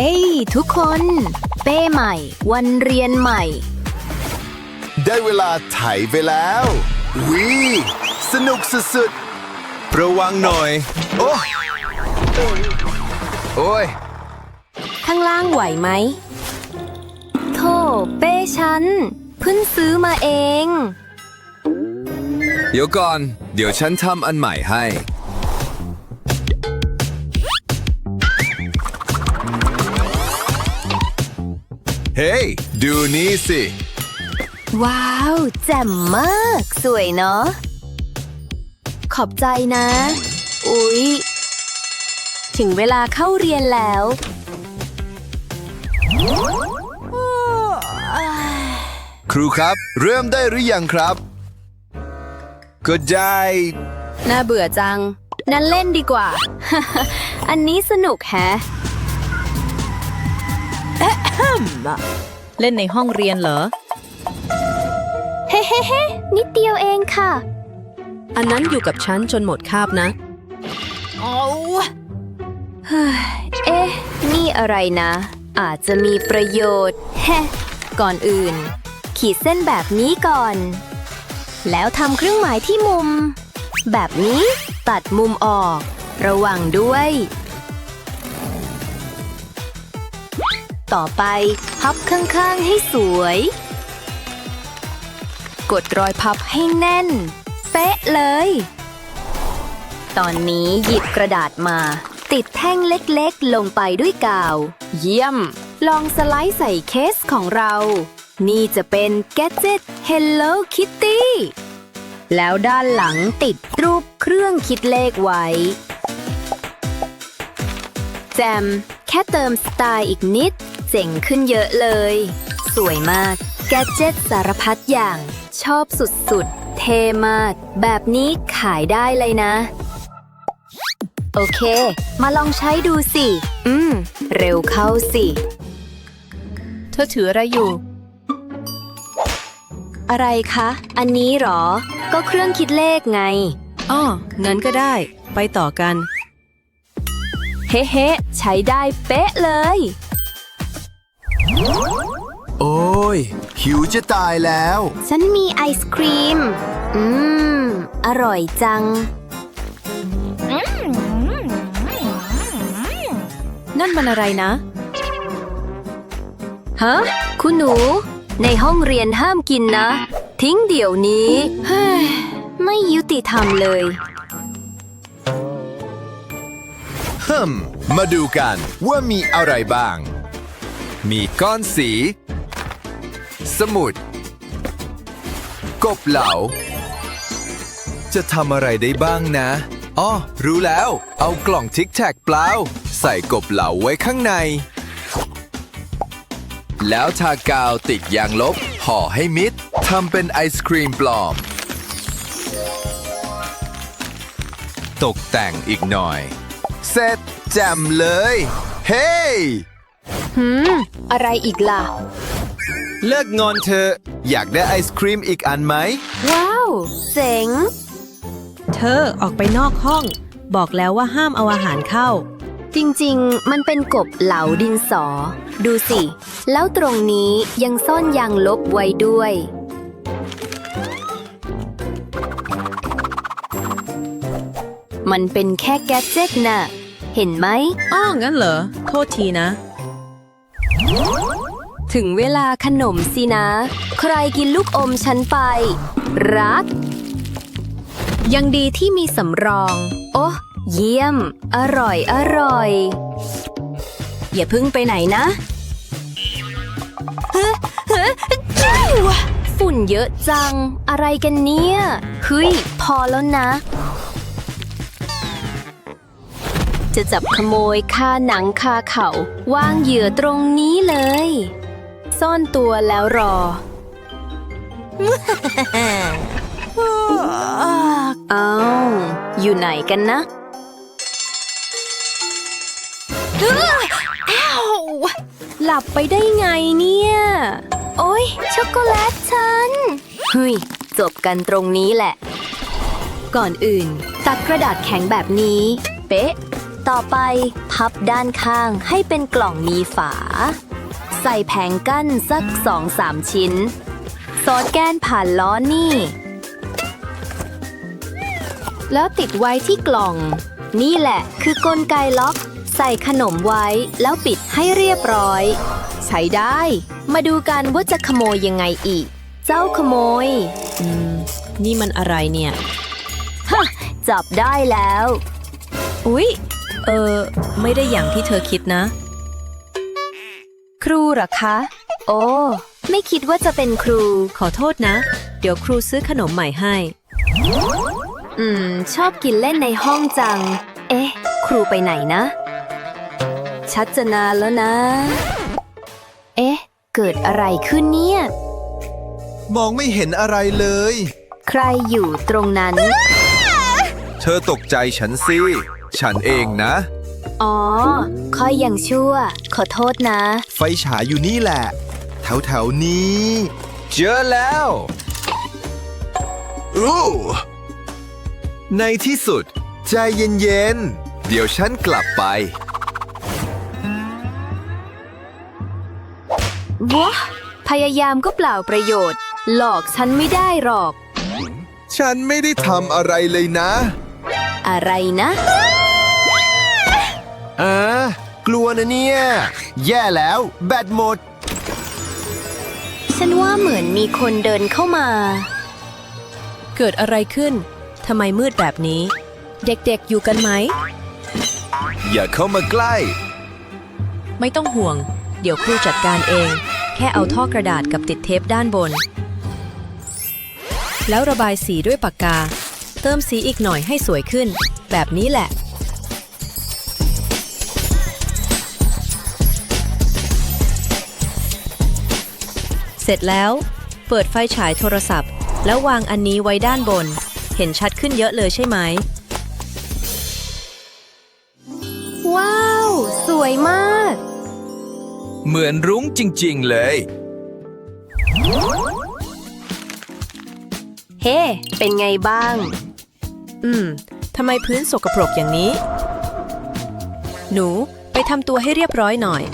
ฮ้ยทุกคน เป้ใหม่ วันเรียนใหม่ ได้เวลาไถไปแล้ว วีสนุกสุดๆ ระวังหน่อย โอ้โอ้ย ข้างล่างไหวไหมโธ่เป้ฉันเพิ่งซื้อมาเอง เดี๋ยวก่อน เดี๋ยวฉันทำอันใหม่ให้ เฮ้ยดูนี่สิ ว้าวแจ่มมาก สวยเนาะ ขอบใจนะ อุ๊ย ถึงเวลาเข้าเรียนแล้ว ครูครับ เริ่มได้หรือยังครับ ก็ได้ น่าเบื่อจัง นั้นเล่นดีกว่า อันนี้สนุกแฮะ เล่นในห้องเรียนเหรอ เฮ้เฮ้เฮ้นิดเดียวเองค่ะ อันนั้นอยู่กับฉันจนหมดคาบนะเอ๊ะ นี่อะไรนะ อาจจะมีประโยชน์แฮะก่อนอื่น ขีดเส้นแบบนี้ก่อน แล้วทำเครื่องหมายที่มุม แบบนี้ตัดมุมออก ระวังด้วย ต่อไปพับข้างๆให้สวย กดรอยพับให้แน่น เป๊ะเลย ตอนนี้หยิบกระดาษมา ติดแท่งเล็กๆ ลงไปด้วยกาว เยี่ยม ลองสไลด์ใส่เคสของเรา นี่จะเป็น Gadget Hello Kitty แล้วด้านหลังติดรูปเครื่องคิดเลขไว้ แจม แค่เติมสไตล์อีกนิด เจ๋งขึ้นเยอะเลย สวยมาก แกดเจ็ตสารพัดอย่าง ชอบสุดๆ เท่มาก แบบนี้ขายได้เลยนะ โอเค มาลองใช้ดูสิ อืม เร็วเข้าสิ เธอถืออะไรอยู่ อะไรคะ อันนี้เหรอ ก็เครื่องคิดเลขไง อ้องั้นก็ได้ ไปต่อกัน เฮ้เฮ้ใช้ได้เป๊ะเลย โอ้ย หิวจะตายแล้ว ฉันมีไอศครีม อืม อร่อยจัง นั่นมันอะไรนะ ฮะ คุณหนู ในห้องเรียนห้ามกินนะ ทิ้งเดี๋ยวนี้เฮ้ยไม่ยุติธรรมเลย ฮึมมาดูกันว่ามีอะไรบ้าง มีก้อนสี สมุด กบเหลา จะทำอะไรได้บ้างนะอ๋อรู้แล้ว เอากล่องทิกแท็กเปล่า ใส่กบเหลาไว้ข้างใน แล้วทากาวติดยางลบ ห่อให้มิดทำเป็นไอศครีมปลอม ตกแต่งอีกหน่อย เสร็จแจ่มเลย เฮ้ย หืม อะไรอีกล่ะ เลิกงอนเธอะอยากได้ไอศครีมอีกอันไหม ว้าว เจ๋ง เธอออกไปนอกห้อง บอกแล้วว่าห้ามเอาอาหารเข้า จริงๆ มันเป็นกบเหลาดินสอ ดูสิ แล้วตรงนี้ยังซ่อนยางลบไว้ด้วย มันเป็นแค่แกดเจ็ตน่ะ เห็นไหม อ้องั้นเหรอ โทษทีนะ ถึงเวลาขนมสินะ ใครกินลูกอมฉันไป รัก ยังดีที่มีสำรอง โอ้เยี่ยม อร่อย อร่อย อย่าพึ่งไปไหนนะเฮ้เฮ้ฝุ่นเยอะจัง อะไรกันเนี่ยเฮ้ย พอแล้วนะ จะจับขโมยคาหนังคาเขาวางเหยื่อตรงนี้เลย ซ่อนตัวแล้วรอเอาอยู่ไหนกันนะอ้าวหลับไปได้ไงเนี่ย โอ๊ยช็อกโกแลตฉันเฮ้ยจบกันตรงนี้แหละ ก่อนอื่น ตัดกระดาษแข็งแบบนี้ เป๊ะ ต่อไป พับด้านข้างให้เป็นกล่องมีฝา ใส่แผงกั้นสักสองสามชิ้น สอดแกนผ่านล้อนี่ แล้วติดไว้ที่กล่อง นี่แหละคือกลไกล็อก ใส่ขนมไว้แล้วปิดให้เรียบร้อย ใช้ได้ มาดูกันว่าจะขโมยยังไงอีก เจ้าขโมย อืม นี่มันอะไรเนี่ย ฮะ จับได้แล้วอุ๊ย เออ ไม่ได้อย่างที่เธอคิดนะ ครูเหรอคะ โอ้ ไม่คิดว่าจะเป็นครู ขอโทษนะ เดี๋ยวครูซื้อขนมใหม่ให้ อืม ชอบกินเล่นในห้องจัง เอ๊ะ ครูไปไหนนะ ชัดจะนานแล้วนะ เอ๊ะ เกิดอะไรขึ้นเนี่ย มองไม่เห็นอะไรเลย ใครอยู่ตรงนั้น เธอตกใจฉันสิ ฉันเองนะ อ๋อ ค่อยยังชั่ว ขอโทษนะ ไฟฉายอยู่นี่แหละ แถวแถวๆนี้ เจอแล้วอู้ในที่สุด ใจเย็นๆ เดี๋ยวฉันกลับไป วะ พยายามก็เปล่าประโยชน์ หลอกฉันไม่ได้หรอก ฉันไม่ได้ทำอะไรเลยนะ อะไรนะ อ่ากลัวนะเนี่ย แย่แล้ว แบตหมด ฉันว่าเหมือนมีคนเดินเข้ามา เกิดอะไรขึ้น ทำไมมืดแบบนี้ เด็กๆอยู่กันไหม อย่าเข้ามาใกล้ ไม่ต้องห่วง เดี๋ยวครูจัดการเอง แค่เอาท่อกระดาษกับติดเทปด้านบน แล้วระบายสีด้วยปากกา เติมสีอีกหน่อยให้สวยขึ้น แบบนี้แหละ เสร็จแล้ว เปิดไฟฉายโทรศัพท์ แล้ววางอันนี้ไว้ด้านบน เห็นชัดขึ้นเยอะเลยใช่ไหม ว้าว สวยมาก เหมือนรุ้งจริง ๆ เลย เฮ้ เป็นไงบ้าง อืม ทำไมพื้นสกปรกอย่างนี้ หนูไปทำตัวให้เรียบร้อยหน่อย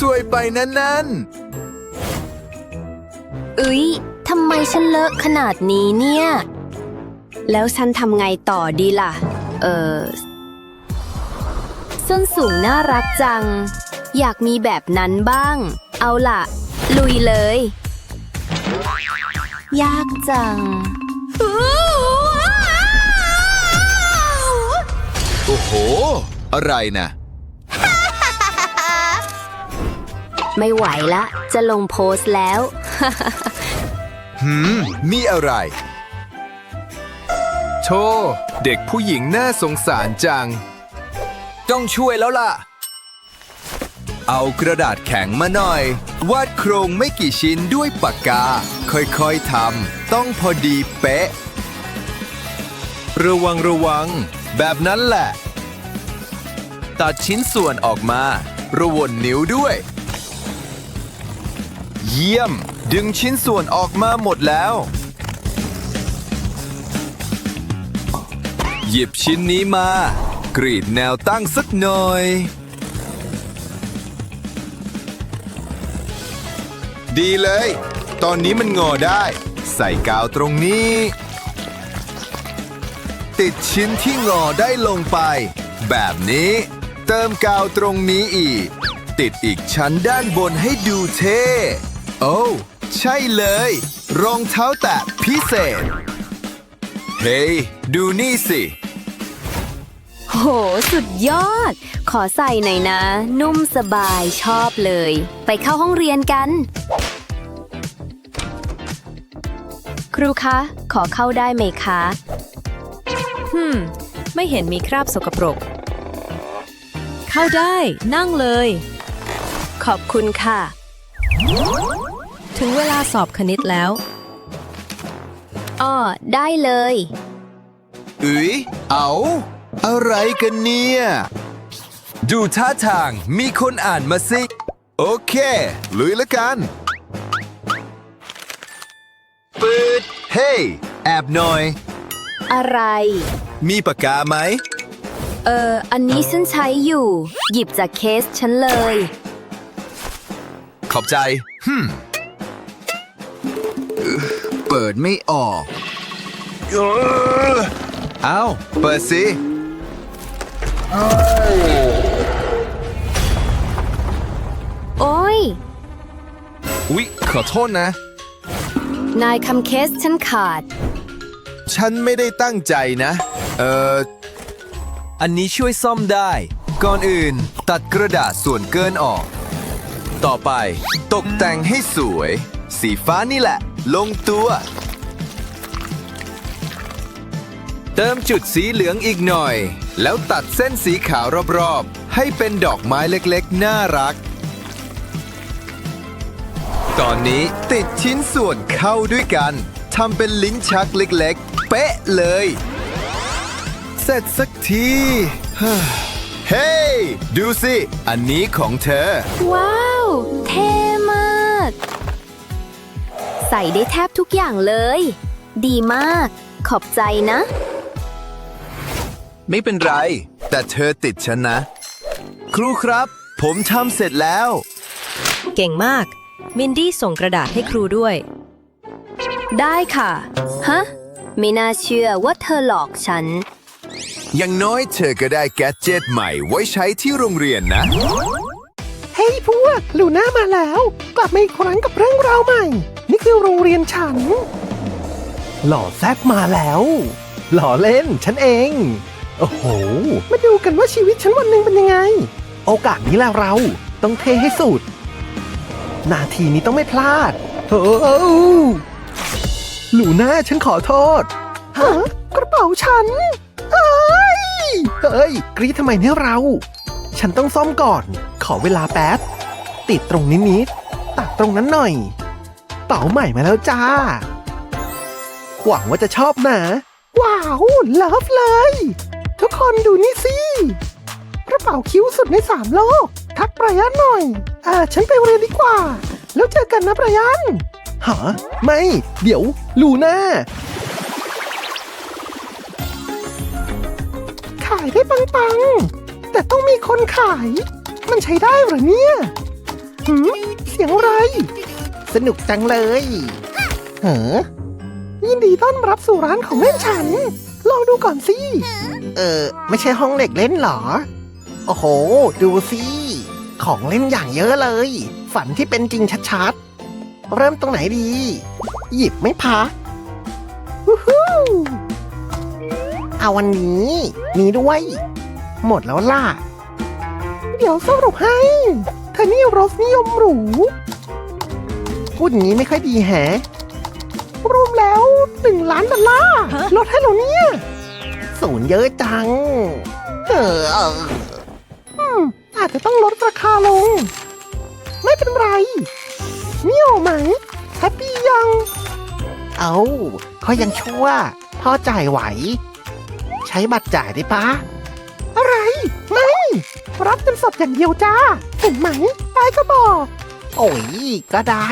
สวยไปนั่นเอ้ยทำไมฉันเลอะขนาดนี้เนี่ย แล้วฉันทำไงต่อดีล่ะ เออส้นสูงน่ารักจัง อยากมีแบบนั้นบ้าง เอาล่ะ ลุยเลย ยากจังๆโอ้โห อะไรนะ ไม่ไหวละ จะลงโพสต์แล้ว หืมมีอะไร โช เด็กผู้หญิงน่าสงสารจัง ต้องช่วยแล้วล่ะ เอากระดาษแข็งมาหน่อย วาดโครงไม่กี่ชิ้นด้วยปากกา ค่อยๆทำ ต้องพอดีเป๊ะ ระวังระวัง แบบนั้นแหละ ตัดชิ้นส่วนออกมา ระวนนิ้วด้วย เยี่ยม ดึงชิ้นส่วนออกมาหมดแล้ว หยิบชิ้นนี้มา กรีดแนวตั้งสักหน่อย ดีเลย ตอนนี้มันงอได้ ใส่กาวตรงนี้ ติดชิ้นที่งอได้ลงไป แบบนี้ เติมกาวตรงนี้อีก ติดอีกชั้นด้านบนให้ดูเท่ โอ้วใช่เลย รองเท้าแตะพิเศษ เฮ้ยดูนี่สิ โห สุดยอด ขอใส่หน่อยนะ นุ่มสบายชอบเลย ไปเข้าห้องเรียนกัน ครูคะ ขอเข้าได้ไหมคะฮึมไม่เห็นมีคราบสกปรก เข้าได้นั่งเลย ขอบคุณค่ะ ถึงเวลาสอบคณิตแล้วอ้อได้เลย อุ๊ยเอา อะไรกันเนี่ย ดูท่าทางมีคนอ่านมาสิ โอเค ลุยละกันปืดเฮ้ยแอบหน่อย อะไร มีปากกาไหม เออ อันนี้ฉันใช้อยู่ หยิบจากเคสฉันเลย ขอบใจฮึม เปิดไม่ออก เอ้าเปิดสิ โอ้ย อุ๊ย ขอโทษนะ นายคำเคสฉันขาด ฉันไม่ได้ตั้งใจนะ เอ่อ อันนี้ช่วยซ่อมได้ ก่อนอื่นตัดกระดาษส่วนเกินออก ต่อไปตกแต่งให้สวย สีฟ้านี่แหละ ลงตัว เติมจุดสีเหลืองอีกหน่อย แล้วตัดเส้นสีขาวรอบๆ ให้เป็นดอกไม้เล็กๆ น่ารัก ตอนนี้ติดชิ้นส่วนเข้าด้วยกันทำเป็นลิ้นชักเล็กๆ เป๊ะเลย เสร็จสักที เฮ้ยดูสิ อันนี้ของเธอ ว้าว เท่ม ใส่ได้แทบทุกอย่างเลย ดีมาก ขอบใจนะ ไม่เป็นไร แต่เธอติดฉันนะ ครูครับ ผมทำเสร็จแล้ว เก่งมาก มินดี้ส่งกระดาษให้ครูด้วย ได้ค่ะ ฮะ ไม่น่าเชื่อว่าเธอหลอกฉัน อย่างน้อยเธอก็ได้แกดเจ็ตใหม่ไว้ใช้ที่โรงเรียนนะ เฮ้ยพวก ลูน่ามาแล้ว กลับมาอีกครั้งกับเรื่องราวใหม่ นี่คือโรงเรียนฉัน หล่อแซบมาแล้ว หล่อเล่นฉันเอง โอ้โห มาดูกันว่าชีวิตฉันวันหนึ่งเป็นยังไง โอกาสนี้แหละเราต้องเทให้สุด นาทีนี้ต้องไม่พลาดโอ้ลูน่าฉันขอโทษฮะกระเป๋าฉันเฮ้ยเฮ้ย กรีดทำไมเนี่ยเรา ฉันต้องซ่อมก่อน ขอเวลาแป๊บ ติดตรงนี้นิดตัดตรงนั้นหน่อย เป๋าใหม่มาแล้วจ้า หวังว่าจะชอบนะ ว้าวเลิฟเลย ทุกคนดูนี่สิกระเป๋าคิ้วสุดในสามโลก ทักไบรอันหน่อย อ่า ฉันไปเรียนดีกว่า แล้วเจอกันนะไบรอันฮะไม่ เดี๋ยว ลูน่าขายได้ปังๆ แต่ต้องมีคนขาย มันใช้ได้เหรอเนี่ยหืมเสียงอะไร สนุกจังเลยเหรอยินดีต้อนรับสู่ร้านของเล่นฉัน ลองดูก่อนสิ เออ ไม่ใช่ห้องเด็กเล่นเหรอ โอ้โห ดูสิ ของเล่นอย่างเยอะเลย ฝันที่เป็นจริงชัดๆ เริ่มตรงไหนดี หยิบไม่พักวู้ฮู้เอาวันนี้มีด้วย หมดแล้วล่ะ เดี๋ยวสรุปให้เธอนี่รสนิยมหรู พูดอย่างนี้ไม่ค่อยดีแฮะรวมแล้วหนึ่งล้านดอลลาร์ลดให้เหราเนี่ยศูนย์เยอะจังเออเอออืมอาจจะต้องลดราคาลง ไม่เป็นไรนี่โอไหมแฮปปี้ยัง เอาเขายังชั่วพ่อจ่ายไหว ใช้บัตรจ่ายได้ปะอะไร ไม่ รับเงินสดอย่างเดียวจ้า เห็นไหมได้ก็บอก โอ้ยก็ได้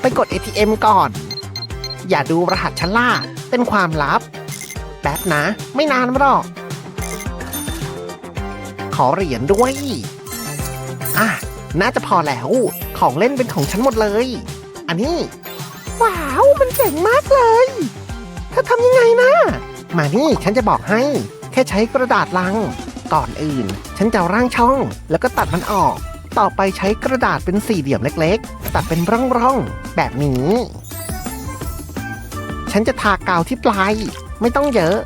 ไปกด ATM ก่อน อย่าดูรหัสชั้นล่า เป็นความลับ แป๊บนะ ไม่นานหรอก ขอเหรียญด้วย อะ น่าจะพอแล้ว ของเล่นเป็นของฉันหมดเลย อันนี้ ว้าว มันเจ๋งมากเลยเธอทำยังไงนะ มานี่ฉันจะบอกให้ แค่ใช้กระดาษลัง ก่อนอื่น ฉันจะร่างช่อง แล้วก็ตัดมันออก ต่อไปใช้กระดาษเป็นสี่เหลี่ยมเล็กๆ ตัดเป็นร่องๆ แบบนี้ ฉันจะทากาวที่ปลาย ไม่ต้องเยอะ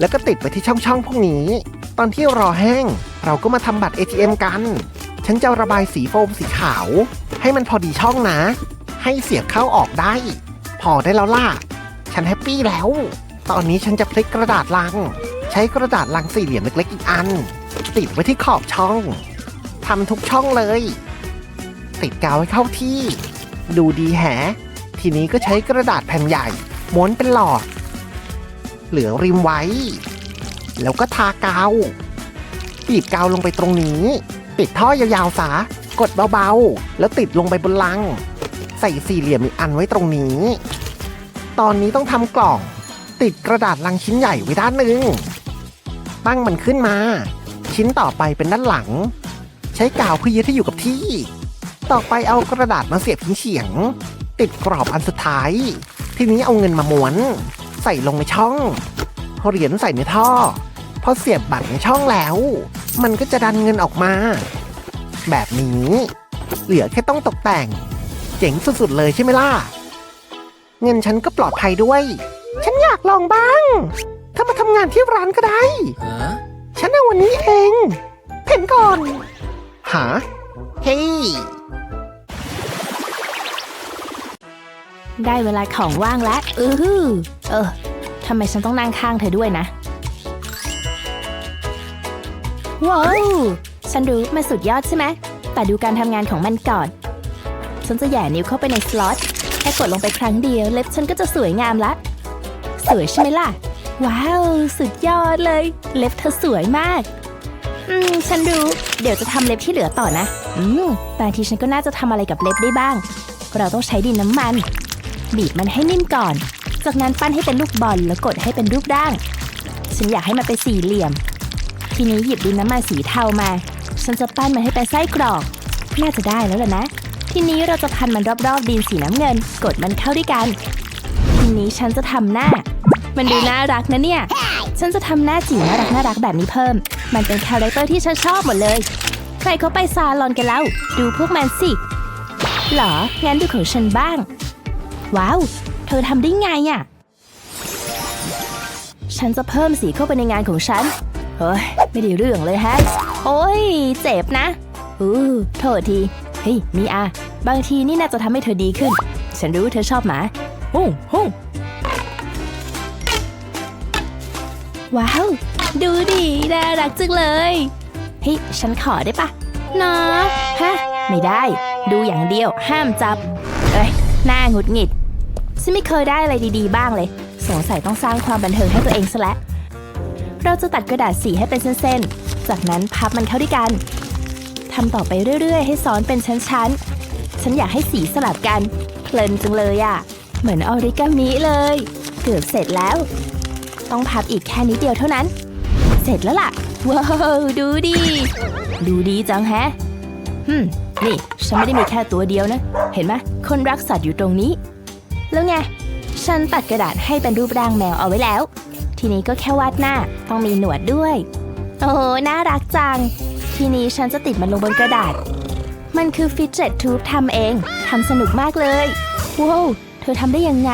แล้วก็ติดไปที่ช่องๆพวกนี้ ตอนที่รอแห้ง เราก็มาทำบัตร ATM กัน ฉันจะระบายสีโฟมสีขาว ให้มันพอดีช่องนะ ให้เสียบเข้าออกได้ พอได้แล้วล่ะ ฉันแฮปปี้แล้ว ตอนนี้ฉันจะพลิกกระดาษลัง ใช้กระดาษลังสี่เหลี่ยมเล็กๆอีกอัน ติดไว้ที่ขอบช่องทำทุกช่องเลย ติดกาวให้เข้าที่ ดูดีแฮะ ทีนี้ก็ใช้กระดาษแผ่นใหญ่ ม้วนเป็นหลอด เหลือริมไว้ แล้วก็ทากาวบีบกาวลงไปตรงนี้ปิดท่อยาวๆสากดเบาๆ แล้วติดลงไปบนลัง ใส่สี่เหลี่ยมอีกอันไว้ตรงนี้ ตอนนี้ต้องทำกล่อง ติดกระดาษลังชิ้นใหญ่ไว้ด้านหนึ่งตั้งมันขึ้นมา ชิ้นต่อไปเป็นด้านหลัง ใช้กาวเพื่อยึดให้อยู่กับที่ ต่อไปเอากระดาษมาเสียบเฉียง ติดกรอบอันสุดท้าย ทีนี้เอาเงินมาม้วน ใส่ลงในช่องเหรียญใส่ในท่อ พอเสียบบัตรในช่องแล้ว มันก็จะดันเงินออกมา แบบนี้ เหลือแค่ต้องตกแต่ง เจ๋งสุดๆเลยใช่ไหมล่ะ เงินฉันก็ปลอดภัยด้วย ฉันอยากลองบ้าง ถ้ามาทำงานที่ร้านก็ได้ ฉันเอาวันนี้เองเห็นก่อน หา เฮ้ย ได้เวลาของว่างแล้วอือหือเออทำไมฉันต้องนั่งข้างเธอด้วยนะ ว้าว ฉันรู้มันสุดยอดใช่ไหม แต่ดูการทำงานของมันก่อน ฉันจะแหย่นิ้วเข้าไปในสล็อต แค่กดลงไปครั้งเดียว เล็บฉันก็จะสวยงามละ สวยใช่ไหมล่ะ ว้าว สุดยอดเลย เล็บเธอสวยมาก อืม ฉันรู้ เดี๋ยวจะทำเล็บที่เหลือต่อนะ อืม บางทีฉันก็น่าจะทำอะไรกับเล็บได้บ้าง เราต้องใช้ดินน้ำมัน บีบมันให้นิ่มก่อน จากนั้นปั้นให้เป็นลูกบอลแล้วกดให้เป็นรูปร่าง ฉันอยากให้มันเป็นสี่เหลี่ยม ทีนี้หยิบดินน้ำมันสีเทามา ฉันจะปั้นมันให้เป็นไส้กรอก น่าจะได้แล้วล่ะนะ ทีนี้เราจะพันมันรอบๆดินสีน้ำเงิน กดมันเข้าด้วยกัน ทีนี้ฉันจะทำหน้า มันดูน่ารักนะเนี่ย ฉันจะทำหน้าจีน่ารักน่ารักแบบนี้เพิ่ม มันเป็นคาแรคเตอร์ที่ฉันชอบหมดเลย ใครเขาไปซาลอนกันแล้ว ดูพวกมันสิเหรอ งั้นดูของฉันบ้าง ว้าว เธอทำได้ไงอะ่ะ ฉันจะเพิ่มสีเข้าไปในงานของฉัน เฮ้ย ไม่ได้เรื่องเลยแฮะ โอ้ย เจ็บนะ อู้ โทษที เฮ้ย มีอา บางทีนี่น่าจะทำให้เธอดีขึ้น ฉันรู้เธอชอบหมาโอ้โห ว้าว ดูดิน่ารักจังเลยเฮ้ยฉันขอได้ปะนะฮะ ไม่ได้ ดูอย่างเดียว ห้ามจับ เอ้ยหน้าหงุดหงิดฉันไม่เคยได้อะไรดีๆ บ้างเลย สงสัยต้องสร้างความบันเทิงให้ตัวเองซะแล้วเราจะตัดกระดาษสีให้เป็นเส้นๆ จากนั้นพับมันเข้าด้วยกันทำต่อไปเรื่อยๆ ให้ซ้อนเป็นชั้นๆ ฉันอยากให้สีสลับกัน เพลินจังเลยอะ่ะ เหมือนออริกามิเลย เกือบเสร็จแล้ว ต้องพับอีกแค่นิดเดียวเท่านั้น เสร็จแล้วล่ะ ว้าวดูดี ดูดีจังแฮะฮึมนี่ฉันไม่ได้มีแค่ตัวเดียวนะ เห็นไหมคนรักสัตว์อยู่ตรงนี้ แล้วไง ฉันตัดกระดาษให้เป็นรูปร่างแมวเอาไว้แล้ว ทีนี้ก็แค่วาดหน้าต้องมีหนวดด้วย โอ้น่ารักจัง ทีนี้ฉันจะติดมันลงบนกระดาษ มันคือฟิตเจตทูบทำเองทำสนุกมากเลยว้าวเธอทำได้ยังไง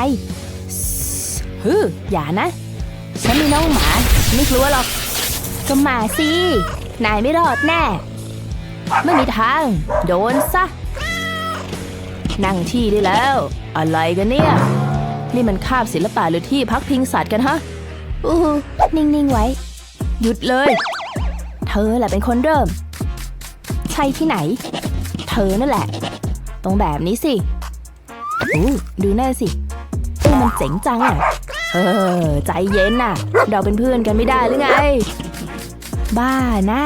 ฮึอย่านะ ฉันมีน้องหมา ไม่กลัวหรอก ก็มาสิ นายไม่รอดแน่ ไม่มีทาง โดนซะ นั่งที่ได้แล้ว อะไรกันเนี่ย นี่มันคาบศิลปะหรือที่พักพิงสัตว์กันฮะ อู้หูนิ่ง ๆ ไว้ หยุดเลย เธอแหละเป็นคนเริ่ม ใช่ที่ไหน เธอนั่นแหละ ตรงแบบนี้สิอู้ดูแน่สิอู้มันเจ๋งจังอะ เออ ใจเย็นน่ะ เราเป็นเพื่อนกันไม่ได้หรือไง บ้าน่า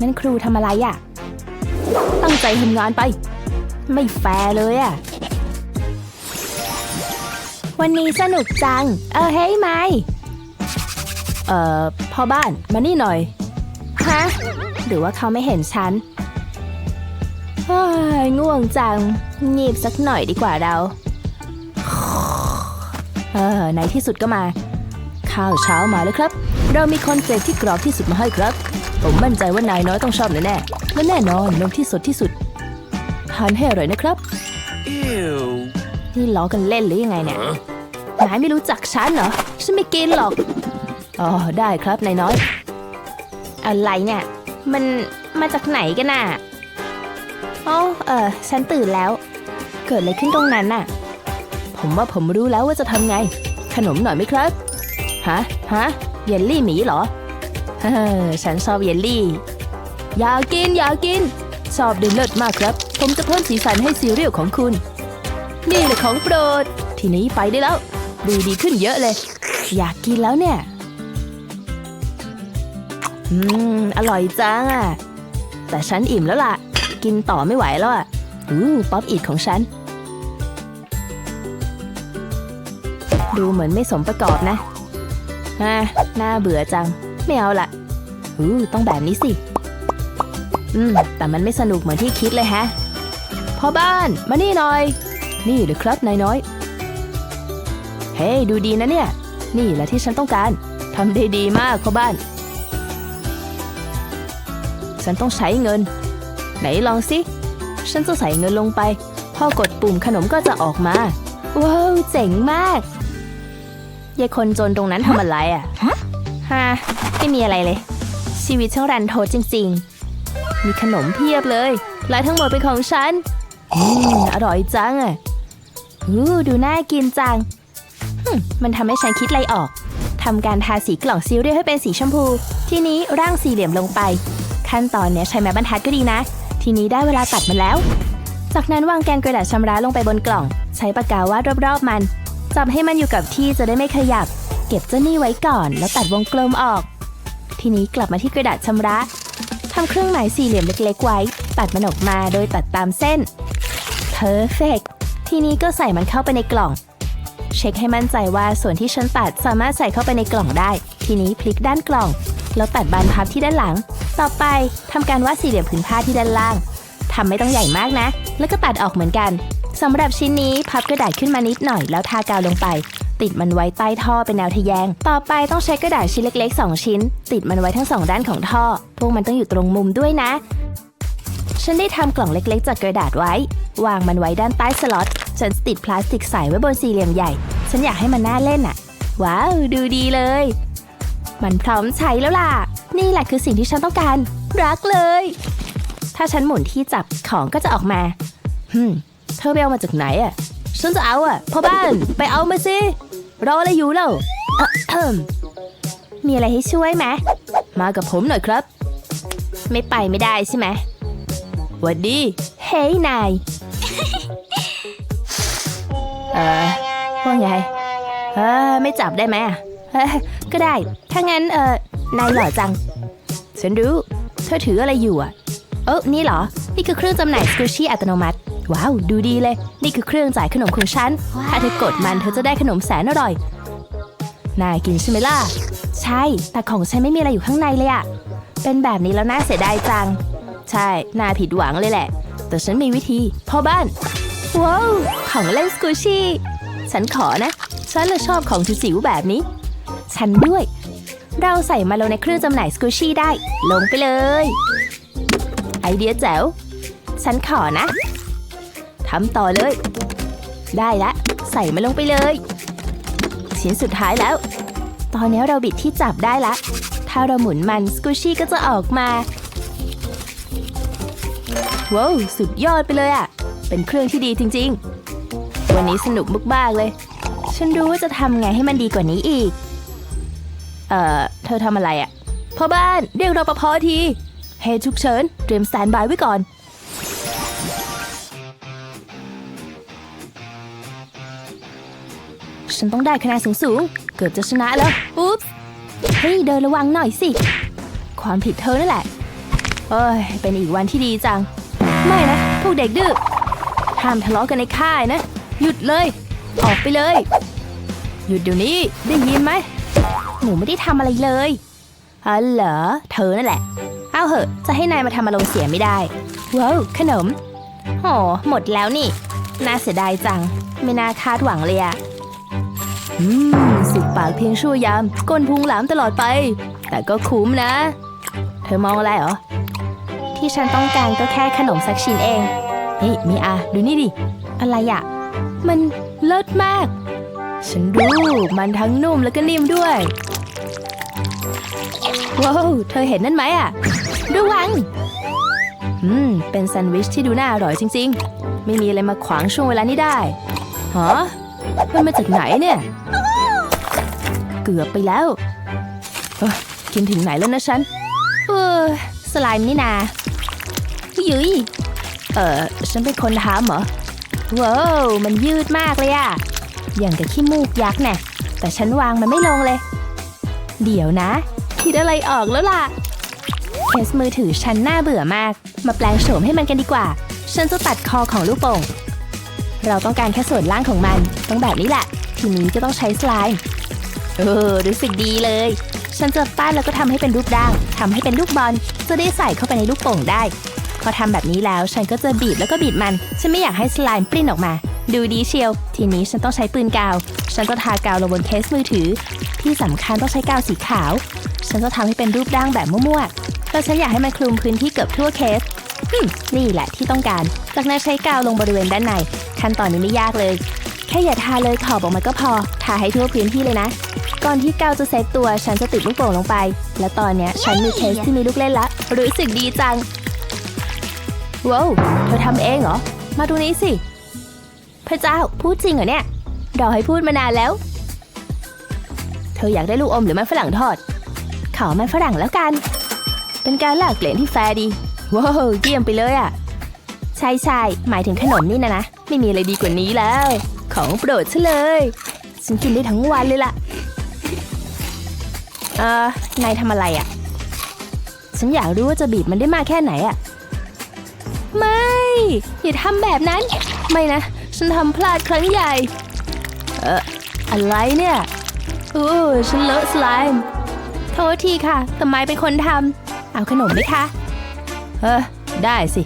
นั่นครูทำอะไรอะ ตั้งใจทำงานไป ไม่แฟร์เลยอะ วันนี้สนุกจัง เออเฮ้ยไม่เอ่อพ่อบ้านมานี่หน่อย ฮะ หรือว่าเขาไม่เห็นฉันเฮ้ยง่วงจังงีบสักหน่อยดีกว่าเรา เออในที่สุดก็มา ข้าวเช้ามาแล้วครับ เรามีคอนเฟลกที่กรอบที่สุดมาให้ครับ ผมมั่นใจว่านายน้อยต้องชอบแน่ๆและแน่นอนนมที่สดที่สุดทานให้อร่อยนะครับนี่ล้อกันเล่นหรือยังไงเนี่ยนายไม่รู้จักฉันเหรอ ฉันไม่กินหรอก อ๋อ ได้ครับนายน้อย อะไรเนี่ย มันมาจากไหนกันน่ะอ๋อเออ ฉันตื่นแล้ว เกิดอะไรขึ้นตรงนั้นน่ะ ผมว่าผมรู้แล้วว่าจะทำไง ขนมหน่อยไหมครับ ฮะ ฮะ เยลลี่หมีเหรอเฮ้ฉันชอบเยลลี่ อยากกิน อยากกิน ชอบดื่มเลิศมากครับ ผมจะเพิ่มสีสันให้ซีเรียลของคุณ นี่แหละของโปรด ทีนี้ไปได้แล้ว ดูดีขึ้นเยอะเลย อยากกินแล้วเนี่ย อืม อร่อยจังอะ แต่ฉันอิ่มแล้วล่ะ กินต่อไม่ไหวแล้วอะ อู้ป๊อปอีทของฉัน ดูเหมือนไม่สมประกอบนะอ่าน่าเบื่อจัง ไม่เอาละอือต้องแบบนี้สิ อืม แต่มันไม่สนุกเหมือนที่คิดเลยแฮะ พ่อบ้าน มานี่หน่อย นี่เลยครับนายน้อย เฮ้ยดูดีนะเนี่ย นี่แหละที่ฉันต้องการ ทำได้ดีมากพ่อบ้าน ฉันต้องใช้เงิน ไหนลองสิ ฉันจะใส่เงินลงไป พอกดปุ่มขนมก็จะออกมา ว้าว เจ๋งมาก ยายคนจนตรงนั้นทำอะไรอะฮะไม่มีอะไรเลย ชีวิตช่างรันโทษจริง ๆ มีขนมเพียบเลย และทั้งหมดเป็นของฉันอืมอร่อยจังอะอู้ดูน่ากินจังฮึมมันทำให้ฉันคิดอะไรออกทำการทาสีกล่องซีเรียลให้เป็นสีชมพู ทีนี้ร่างสี่เหลี่ยมลงไป ขั้นตอนเนี้ยใช้ไม้บรรทัดก็ดีนะ ทีนี้ได้เวลาตัดมันแล้ว จากนั้นวางแกนกระดาษชำระลงไปบนกล่อง ใช้ปากกาวาดรอบๆมัน จับให้มันอยู่กับที่จะได้ไม่ขยับ เก็บเจ้านี่ไว้ก่อนแล้วตัดวงกลมออก ทีนี้กลับมาที่กระดาษชำระทำเครื่องหมายสี่เหลี่ยมเล็กๆไว้ ตัดมันออกมาโดยตัดตามเส้น Perfect ทีนี้ก็ใส่มันเข้าไปในกล่อง เช็คให้มั่นใจว่าส่วนที่ฉันตัดสามารถใส่เข้าไปในกล่องได้ ทีนี้พลิกด้านกล่อง แล้วตัดบานพับที่ด้านหลัง ต่อไปทำการวาดสี่เหลี่ยมผืนผ้าที่ด้านล่างทำไม่ต้องใหญ่มากนะ แล้วก็ตัดออกเหมือนกัน สำหรับชิ้นนี้พับกระดาษขึ้นมานิดหน่อยแล้วทากาวลงไป ติดมันไว้ใต้ท่อเป็นแนวทะแยง ต่อไปต้องใช้กระดาษชิ้นเล็กๆ 2 ชิ้น ติดมันไว้ทั้งสองด้านของท่อ พวกมันต้องอยู่ตรงมุมด้วยนะ ฉันได้ทำกล่องเล็กๆ จากกระดาษไว้ วางมันไว้ด้านใต้สล็อต ฉันติดพลาสติกใสไว้บนสี่เหลี่ยมใหญ่ ฉันอยากให้มันน่าเล่นอะว้าวดูดีเลย มันพร้อมใช้แล้วล่ะ นี่แหละคือสิ่งที่ฉันต้องการ รักเลย ถ้าฉันหมุนที่จับของก็จะออกมาฮึม เธอไปเอามาจากไหนอะฉันจะเอาอะพ่อบ้าน ไปเอามาสิรออะไรอยู่เล่าอะเอิ่มมีอะไรให้ช่วยไหมมากับผมหน่อยครับ ไม่ไปไม่ได้ใช่ไหมหวัดดี เฮ้ยนาย เออว่าไงเออไม่จับได้ไหมอะเออก็ได้ ถ้างั้นเออนายหล่อจัง ฉันรู้ เธอถืออะไรอยู่อะ เออนี่เหรอ นี่คือเครื่องจำหน่ายสกูชี่อัตโนมัติ ว้าว ดูดีเลย นี่คือเครื่องจ่ายขนมของฉัน ถ้าเธอกดมันเธอจะได้ขนมแสนอร่อย นายกินใช่ไหมล่ะ ใช่ แต่ของฉันไม่มีอะไรอยู่ข้างในเลยอะเป็นแบบนี้แล้วน่าเสียดายจัง ใช่ น่าผิดหวังเลยแหละ แต่ฉันมีวิธี พ่อบ้าน ว้าว ของเล่นสกูชี่ ฉันขอนะ ฉันน่ะชอบของจิ๋วแบบนี้ ฉันด้วย เราใส่มาลงในเครื่องจำหน่ายสกูชี่ได้ ลงไปเลย ไอเดียแจ๋ว ฉันขอนะ ทำต่อเลย ได้ละ ใส่มาลงไปเลย ชิ้นสุดท้ายแล้ว ตอนนี้เราบิดที่จับได้ละ ถ้าเราหมุนมันสกูชี่ก็จะออกมาว้าวสุดยอดไปเลยอะ่ะเป็นเครื่องที่ดีจริง ๆ วันนี้สนุกมากๆเลย ฉันรู้ว่าจะทำไงให้มันดีกว่านี้อีก เอ่อ เธอทำอะไรอะ่ะพ่อบ้านเรียกรปภที เฮทุกเชิญเตรียมสแตนบายไว้ก่อน ฉันต้องได้คะแนนสูงๆ เกือบจะชนะแล้ว อุ๊บเฮ้ยเดินระวังหน่อยสิ ความผิดเธอนั่นแหละเอ้ย เป็นอีกวันที่ดีจัง ไม่นะ พวกเด็กดื้อ ห้ามทะเลาะกันในค่ายนะ หยุดเลย ออกไปเลย หยุดเดี๋ยวนี้ ได้ยินไหม หนูไม่ได้ทำอะไรเลยอ๋อเหรอ เธอนั่นแหละ เอาเหอะ จะให้นายมาทำอารมณ์เสียไม่ได้ ว้าว ขนมโหหมดแล้วนี่ น่าเสียดายจัง ไม่น่าคาดหวังเลยอะ อืม สุกปากเพียงชั่วยามก้นพุงหลามตลอดไป แต่ก็คุ้มนะ เธอมองอะไรเหรอ ที่ฉันต้องการก็แค่ขนมสักชิ้นเองนี่มีอาดูนี่ดิ อะไรอะ มันเลิศมาก ฉันรู้มันทั้งนุ่มแล้วก็นิ่มด้วย ว้าว เธอเห็นนั่นไหมอะระวัง อืม เป็นแซนด์วิชที่ดูน่าอร่อยจริง ๆ ไม่มีอะไรมาขวางช่วงเวลานี้ได้ฮะ มันมาจากไหนเนี่ย เกือบไปแล้วกินถึงไหนแล้วนะฉัน เออสไลม์นี่นายุยเออฉันเป็นคนทำเหรอ ว้าวมันยืดมากเลยอะอย่างกับขี้มูกยักษ์น่แต่ฉันวางมันไม่ลงเลย เดี๋ยวนะ คิดอะไรออกแล้วล่ะ เคสมือถือฉันน่าเบื่อมาก มาแปลงโฉมให้มันกันดีกว่า ฉันจะตัดคอของลูกโป่ง เราต้องการแค่ส่วนล่างของมัน ต้องแบบนี้แหละ ทีนี้ก็ต้องใช้สไลม์เออ รู้สึกดีเลย ฉันจะปั้นแล้วก็ทำให้เป็นรูปร่างทำให้เป็นลูกบอล จะได้ใส่เข้าไปในลูกโป่งได้ พอทำแบบนี้แล้วฉันก็จะบีบแล้วก็บีบมัน ฉันไม่อยากให้สไลม์ปริ้นออกมา ดูดีเชียว ทีนี้ฉันต้องใช้ปืนกาว ฉันจะทากาวลงบนเคสมือถือ ที่สำคัญต้องใช้กาวสีขาว ฉันจะทำให้เป็นรูปร่างแบบมั่วๆแล้วฉันอยากให้มันคลุมพื้นที่เกือบทั่วเคสฮึนี่แหละที่ต้องการ จากนั้นใช้กาวลงบริเวณด้านใน ขั้นตอนนี้ไม่ยากเลย แค่อย่าทาเลยขอบออกมาก็พอ ทาให้ทั่วพื้นที่เลยนะ ก่อนที่กาวจะเซตตัวฉันจะติดลูกโป่งลงไป และตอนเนี้ยฉันมีเคสที่มีลูกเล่นละ รู้สึกดีจัง ว้าว เธอทำเองเหรอ มาดูนี้สิ พระเจ้าพูดจริงเหรอเนี่ยรอให้พูดมานานแล้ว เธออยากได้ลูกอมหรือมันฝรั่งทอด ขอมันฝรั่งแล้วกัน เป็นการแลกเปลี่ยนที่แฟร์ดี ว้าวเยี่ยมไปเลยอะใช่ใช่หมายถึงขนมนี่นะนะ ไม่มีอะไรดีกว่านี้แล้ว ของโปรดฉันเลย ฉันกินได้ทั้งวันเลยล่ะ เอ่อนายทำอะไรอะ ฉันอยากรู้ว่าจะบีบมันได้มากแค่ไหนอะ ไม่ อย่าทำแบบนั้น ไม่นะ ฉันทำพลาดครั้งใหญ่ เอออะไรเนี่ยโอ้ฉันเลอะสไลม์โทษทีค่ะแต่ไมเป็นคนทำเอาขนมไหมคะ เออ ได้สิ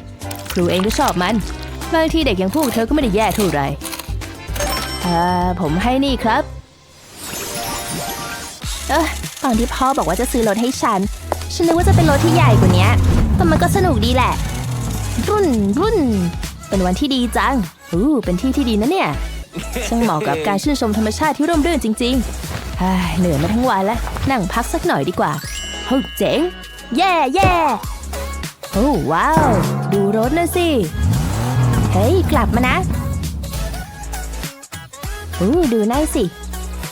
ครูเองก็ชอบมัน บางทีเด็กอย่างพวกเธอก็ไม่ได้แย่เท่าไหร่อ่อผมให้นี่ครับ เออตอนที่พ่อบอกว่าจะซื้อรถให้ฉัน ฉันนึกว่าจะเป็นรถที่ใหญ่กว่านี้แต่มันก็สนุกดีแหละ รุ่นรุ่น เป็นวันที่ดีจังอู้เป็นที่ที่ดีนะเนี่ยช่างเหมาะกับการชื่นชมธรรมชาติที่ร่มรื่นจริงๆเหนื่อยมาทั้งวันแล้ว นั่งพักสักหน่อยดีกว่าเฮ้ยเจ๋ง แย่แย่โอ้ว้าว ดูรถนะสิ เฮ้ย กลับมานะอู้ดูนั่นสิ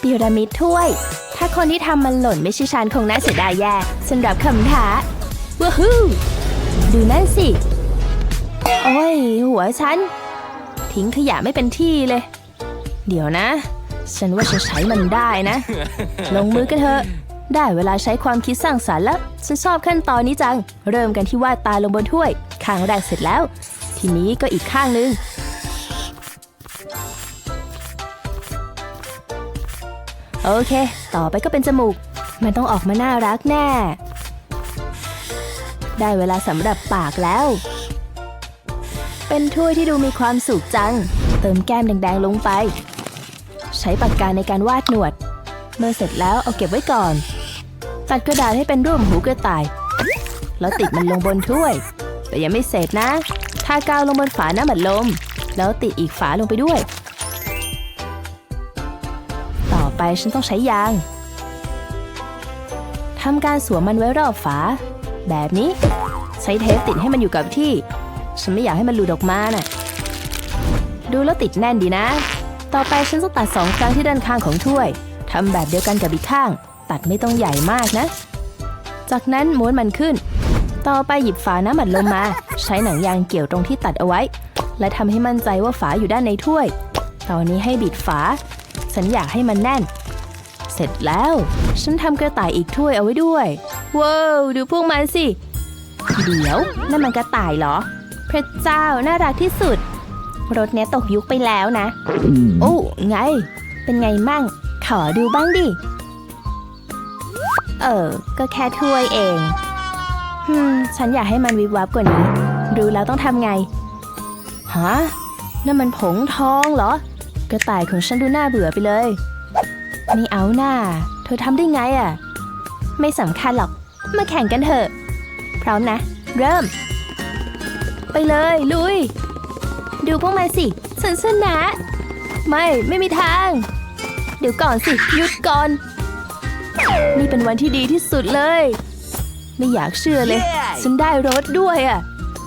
พีระมิดถ้วย ถ้าคนที่ทำมันหล่นไม่ใช่ฉันคงน่าเสียดายแย่สำหรับคำท้าว้าฮู้ดูนั่นสิ โอ้ย หัวฉัน ทิ้งขยะไม่เป็นที่เลย เดี๋ยวนะ ฉันว่าฉันใช้มันได้นะ ลงมือกันเถอะ ได้เวลาใช้ความคิดสร้างสรรค์แล้ว ฉันชอบขั้นตอนนี้จัง เริ่มกันที่วาดตาลงบนถ้วยข้างแรกเสร็จแล้ว ทีนี้ก็อีกข้างนึง โอเค ต่อไปก็เป็นจมูก มันต้องออกมาน่ารักแน่ ได้เวลาสำหรับปากแล้ว เป็นถ้วยที่ดูมีความสุขจัง เติมแก้มแดงๆลงไป ใช้ปากกาในการวาดหนวด เมื่อเสร็จแล้วเอาเก็บไว้ก่อน ตัดกระดาษให้เป็นรูปหูกระต่าย แล้วติดมันลงบนถ้วยแต่ยังไม่เสร็จนะากาวลงบนฝาน้ำบัดลม แล้วติดอีกฝาลงไปด้วย ต่อไปฉันต้องใช้ยางทำการสวมมันไว้รอบฝา แบบนี้ ใช้เทปติดให้มันอยู่กับที่ ฉันไม่อยากให้มันหลุดออกมาน่ะ ดูแล้วติดแน่นดีนะ ต่อไปฉันจะตัดสองครั้งที่ด้านข้างของถ้วยทำแบบเดียวกันกับอีกข้าง ตัดไม่ต้องใหญ่มากนะ จากนั้นม้วนมันขึ้น ต่อไปหยิบฝาน้ำอัดลมมา ใช้หนังยางเกี่ยวตรงที่ตัดเอาไว้ และทำให้มั่นใจว่าฝาอยู่ด้านในถ้วย ตอนนี้ให้บิดฝา ฉันอยากให้มันแน่น เสร็จแล้ว ฉันทำกระต่ายอีกถ้วยเอาไว้ด้วยว้าวดูพวกมันสิ เดี๋ยวนั่นมันกระต่ายเหรอ พระเจ้าน่ารักที่สุด รถเนี้ยตกยุคไปแล้วนะ โอ้ไง เป็นไงมั่ง ขอดูบ้างดิ เออ ก็แค่ถ้วยเอง ฮึมฉันอยากให้มันวิบวับกว่านี้ รู้แล้วต้องทำไง ฮะ นั่นมันผงทองเหรอ กระต่ายของฉันดูน่าเบื่อไปเลยไม่เอาหน้า เธอทำได้ไงอะ่ะ ไม่สำคัญหรอก มาแข่งกันเถอะ พร้อมนะ เริ่ม ไปเลย ลุย ดูพวกมันสิฉันชนะ ไม่ ไม่มีทาง เดี๋ยวก่อนสิ หยุดก่อน นี่เป็นวันที่ดีที่สุดเลย ไม่อยากเชื่อเลยฉันได้รถด้วยอะ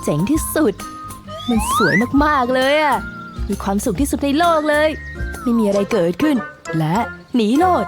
เจ๋งที่สุด มันสวยมากๆเลยอะ มีความสุขที่สุดในโลกเลย ไม่มีอะไรเกิดขึ้น และหนีโลด